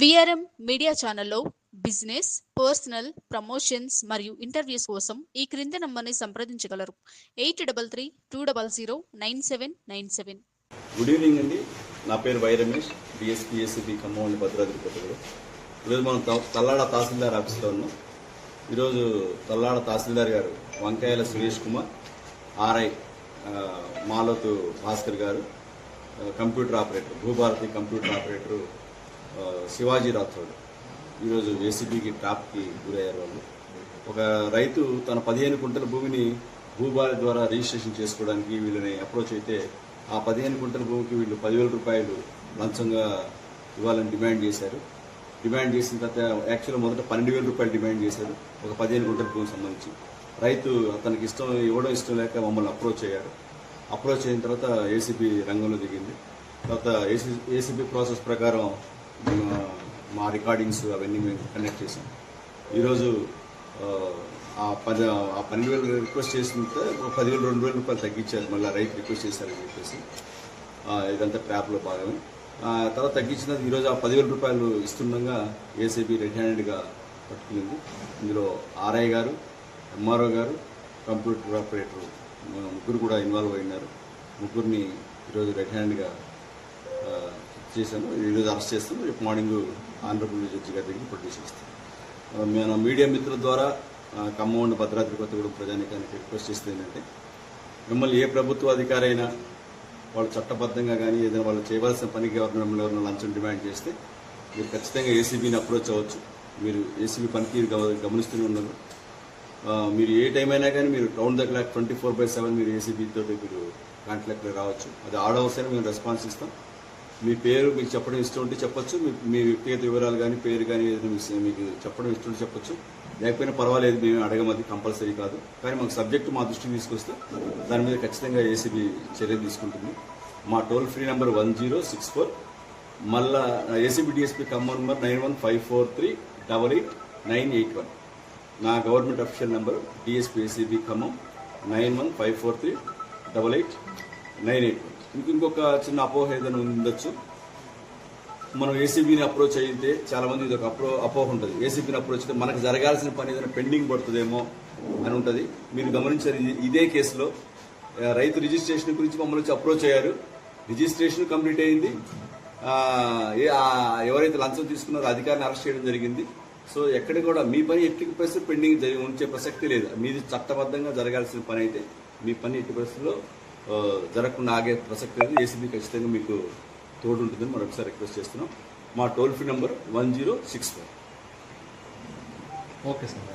VRM media ఛానల్లో business personal promotions మరియు interviews కోసం ఈ క్రింది నంబర్ని సంప్రదించగలరు. Eight double three two double zero nine seven nine seven. Good evening అండి. నా పేరు Y Ramesh DSP ACB Khammam Bhadradri Kothaguda. ఈరోజు మనం తల్లాడ తహసీల్దార్ ఆఫీస్లో ఉన్నాం. ఈరోజు తల్లాడ తహసీల్దార్ గారు వంకాయల సురేష్ కుమార్ ఆర్ఐ మాలోతు భాస్కర్ గారు computer operator Bhubharati computer operator Shivaji Rathod. ఈరోజు ఏసీబీకి టాప్కి గురయ్యారు వాళ్ళు. ఒక రైతు తన పదిహేను కుంటల భూమిని భూభారతి ద్వారా రిజిస్ట్రేషన్ చేసుకోవడానికి వీళ్ళని అప్రోచ్ అయితే ఆ పదిహేను కుంటల భూమికి వీళ్ళు పదివేల రూపాయలు లంచంగా ఇవ్వాలని డిమాండ్ చేశారు. డిమాండ్ చేసిన తర్వాత యాక్చువల్గా మొదట పన్నెండు వేల రూపాయలు డిమాండ్ చేశారు ఒక పదిహేను గుంటల భూమికి సంబంధించి. రైతు అతనికి ఇష్టం ఇవ్వడం ఇష్టం లేక మమ్మల్ని అప్రోచ్ అయ్యారు. అప్రోచ్ అయిన తర్వాత ఏసీబీ రంగంలో దిగింది. తర్వాత ఏసీ ఏసీబీ ప్రాసెస్ ప్రకారం మా- మా రికార్డింగ్స్ అవన్నీ మేము కండక్ట్ చేసాం ఈరోజు ఆ, పది ఆ పన్నెండు వేలు రిక్వెస్ట్ చేసినంత ఒక పదివేలు రెండు వేల రూపాయలు తగ్గించారు. మళ్ళీ రైట్ రిక్వెస్ట్ చేశారని చెప్పేసి ఇదంతా ట్రాప్లో భాగమే. ఆ, తర్వాత తగ్గించినది ఈరోజు ఆ పదివేల రూపాయలు ఇస్తుండగా ఏసీబీ రెడ్ హ్యాండెడ్గా పట్టుకునింది. ఇందులో ఆర్ఐ గారు ఎంఆర్ఓ గారు కంప్యూటర్ ఆపరేటర్ ముగ్గురు కూడా ఇన్వాల్వ్ అయినారు. ముగ్గురిని ఈరోజు రెడ్ హ్యాండ్గా చేశాను ఈరోజు అరెస్ట్ చేస్తాను రేపు మార్నింగ్ ఆంధ్రప్రదేశ్ జడ్జి గారి దగ్గర ప్రొడ్యూస్ చేస్తాను. నేను మీడియా మిత్రుల ద్వారా ఖమ్మం భద్రాద్రి కొత్తగూడెం ప్రజానికానికి రిక్వెస్ట్ చేస్తుంది ఏంటంటే మిమ్మల్ని ఏ ప్రభుత్వ అధికారి అయినా వాళ్ళు చట్టబద్ధంగా కానీ ఏదైనా వాళ్ళు చేయవలసిన పనికి ఎవరిని మిమ్మల్ని ఎవరైనా లంచం డిమాండ్ చేస్తే మీరు ఖచ్చితంగా ఏసీబీని అప్రోచ్ అవ్వచ్చు. మీరు ఏసీబీ పనితీరు గమనిస్తూనే ఉన్నారు. మీరు ఏ టైం అయినా కానీ మీరు రౌండ్ దగ్గర ట్వంటీ ఫోర్ బై సెవెన్ మీరు ఏసీబీతో మీరు కాంటాక్ట్లో రావచ్చు. అది ఆడ్ మేము రెస్పాన్స్ ఇస్తాం. మీ పేరు మీకు చెప్పడం ఇష్టం ఉంటే చెప్పొచ్చు. మీ వ్యక్తిగత వివరాలు కానీ పేరు కానీ ఏదైనా మీకు చెప్పడం ఇష్టం ఉంటే చెప్పచ్చు. లేకపోయినా పర్వాలేదు మేము అడగమది కంపల్సరీ కాదు. కానీ మాకు సబ్జెక్టు మా దృష్టికి తీసుకొస్తే దాని మీద ఖచ్చితంగా ఏసీబీ చర్యలు తీసుకుంటుంది. మా toll free number one zero six four మళ్ళా ACB DSP Khammam number nine one five four three double eight nine eight one. నా government official number DSP ACB Khammam nine one five four three double eight nine eight one. మీకు ఇంకొక చిన్న అపోహ ఏదైనా ఉండొచ్చు మనం ఏసీబీని approach అయితే చాలా మంది ఇది ఒక అప్రో అపోహ ఉంటుంది. ఏసీబీని అప్రోచ్ అయితే మనకు జరగాల్సిన పని ఏదైనా పెండింగ్ పడుతుందేమో అని ఉంటుంది. మీరు గమనించారు ఇదే కేసులో రైతు రిజిస్ట్రేషన్ గురించి మమ్మల్ని వచ్చి అప్రోచ్ అయ్యారు. రిజిస్ట్రేషన్ కంప్లీట్ అయింది. ఏ- ఎవరైతే లంచం తీసుకున్నారో అధికారిని అరెస్ట్ చేయడం జరిగింది. సో ఎక్కడ కూడా మీ పని ఎట్టి పరిస్థితి పెండింగ్ జరిగి ఉంచే ప్రసక్తి లేదు. మీది చట్టబద్ధంగా జరగాల్సిన పని అయితే మీ పని ఎట్టి పరిస్థితుల్లో జరగకుండా ఆగే ప్రసక్తి లేదు. ఏసీబీ ఖచ్చితంగా మీకు తోడు ఉంటుందని మరొకసారి రిక్వెస్ట్ చేస్తున్నాం. మా toll free number one zero six five okay sir.